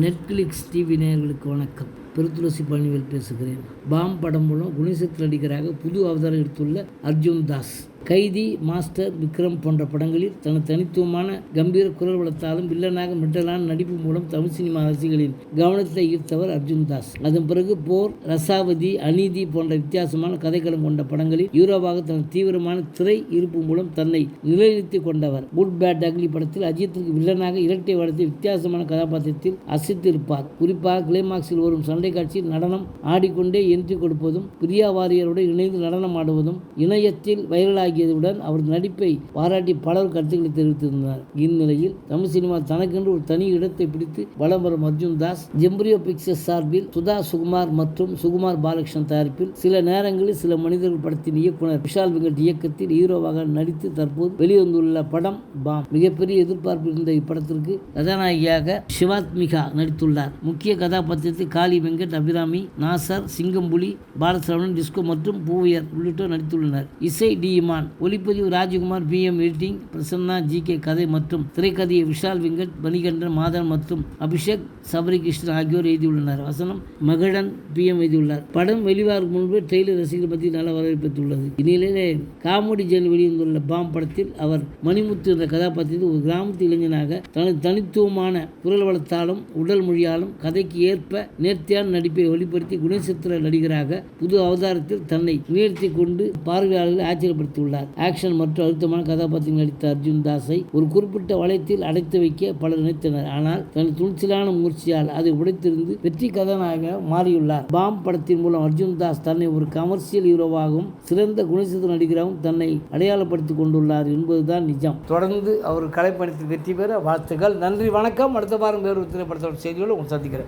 Netflix TV நேயர்களுக்கு வணக்கம். பெருத்துளசி பழனிவேல் பேசுகிறேன். பாம் படம் மூலம் குணசித்திர நடிகராக புது அவதாரம் எடுத்துள்ள அர்ஜுன் தாஸ். கைதி மாஸ்டர் விக்ரம் போன்ற படங்களில் தனது தனித்துவமான கம்பீர குரல் வளர்த்தாலும் வில்லனாக மிட்டலான நடிப்பு மூலம் தமிழ் சினிமா ரசிகர்களின் கவனத்தை ஈர்த்தவர் அர்ஜுன் தாஸ் அதன் பிறகு போர் ரசாவதி அநீதி போன்ற வித்தியாசமான கதைக்களம் கொண்ட படங்களில் ஹீரோவாக தனது தீவிரமான திரை இருப்பு மூலம் தன்னை நிலைநிறுத்திக் கொண்டவர். குட் பேட் அக்லி படத்தில் அஜித்துக்கு வில்லனாக இரட்டை வடத்தில் வித்தியாசமான கதாபாத்திரத்தில் அசைத்திருப்பார். குறிப்பாக கிளைமாக்ஸில் வரும் சண்டை காட்சியில் நடனம் ஆடிக்கொண்டே எந்தி கொடுப்பதும் பிரியா வாரியருடன் இணைந்து நடனம் ஆடுவதும் இணையத்தில் வைரலாகி ஆகியதுடன் அவரது நடிப்பை பாராட்டி பலர் கருத்துக்களை தெரிவித்திருந்தனர். இந்நிலையில் தமிழ் சினிமா தனக்கென்று ஒரு தனி இடத்தை பிடித்து வலம் வரும் அர்ஜுன் தாஸ் ஜெம்பரியோ பிக்சர்ஸ் சார்பில் சுதா சுகுமார் மற்றும் சுகுமார் பாலகிருஷ்ணன் தயாரிப்பில் சில நேரங்களில் சில மனிதர்கள் படத்தின் இயக்குனர் விஷால் வெங்கட் இயக்கத்தில் ஹீரோவாக நடித்து தற்போது வெளிவந்துள்ள படம் பாம். மிகப்பெரிய எதிர்பார்ப்பு இருந்த இப்படத்திற்கு கதாநாயகியாக சிவாத்மிகா நடித்துள்ளார். முக்கிய கதாபாத்திரத்தில் காளி வெங்கட் அபிராமி நாசர் சிங்கம்புலி பாலசரவணன் டிஸ்கோ மற்றும் பூவியர் உள்ளிட்டோர் நடித்துள்ளனர். இசை டி இமான் ஒளிப்பதிவு Rajkumar P. M. Editing Prasanna G. K. கதை மற்றும் திரைக்கதையை விஷால் வெங்கட் மணிகண்டன் மாதன் மற்றும் அபிஷேக் சபரிகிருஷ்ணன் ஆகியோர் எழுதியுள்ளனர். வசனம் மகளன் பி. எம். எழுதியுள்ளார். படம் வெளிவாருக்கு முன்பு டெய்லர் ரசிகர்கள் பற்றி நல்ல வரவேற்பு பெற்றுள்ளது. இந்நிலையிலே காமெடி ஜெயில் வெளிவந்துள்ள பாம் படத்தில் அவர் மணிமுத்து என்ற கதாபாத்திரத்தில் ஒரு கிராமத்து இளைஞனாக தனது தனித்துவமான குரல் வளத்தாலும் உடல் மொழியாலும் கதைக்கு ஏற்ப நேர்த்தியான நடிப்பை வெளிப்படுத்தி குணசித்திர நடிகராக புது அவதாரத்தில் தன்னை உயர்த்தி கொண்டு பார்வையாளர்களை ஆச்சரியப்படுத்தியுள்ளார். ஆக்ஷன் மற்றும் அழுத்தமான கதாபாத்திரம் நடித்த அர்ஜுன் தாஸை ஒரு குறிப்பிட்ட வளையத்தில் அடைத்து வைக்க பலர் நினைத்தனர். ஆனால் தனது துணிச்சலான முயற்சியால் அதை உடைத்திருந்து வெற்றி கதாநாயக மாறியுள்ளார். பாம் படத்தின் மூலம் அர்ஜுன் தாஸ் தன்னை ஒரு கமர்ஷியல் ஹீரோவாகவும் சிறந்த குணசித்த நடிகராகவும் தன்னை அடையாளப்படுத்திக் கொண்டுள்ளார் என்பதுதான் நிஜம். தொடர்ந்து அவர் கலைப்பணித்தில் வெற்றி பெற வாழ்த்துக்கள். நன்றி வணக்கம். அடுத்த வாரம் வேறு ஒரு திரைப்படத்தோட செய்தியோடு உங்களை சந்திக்கிறேன்.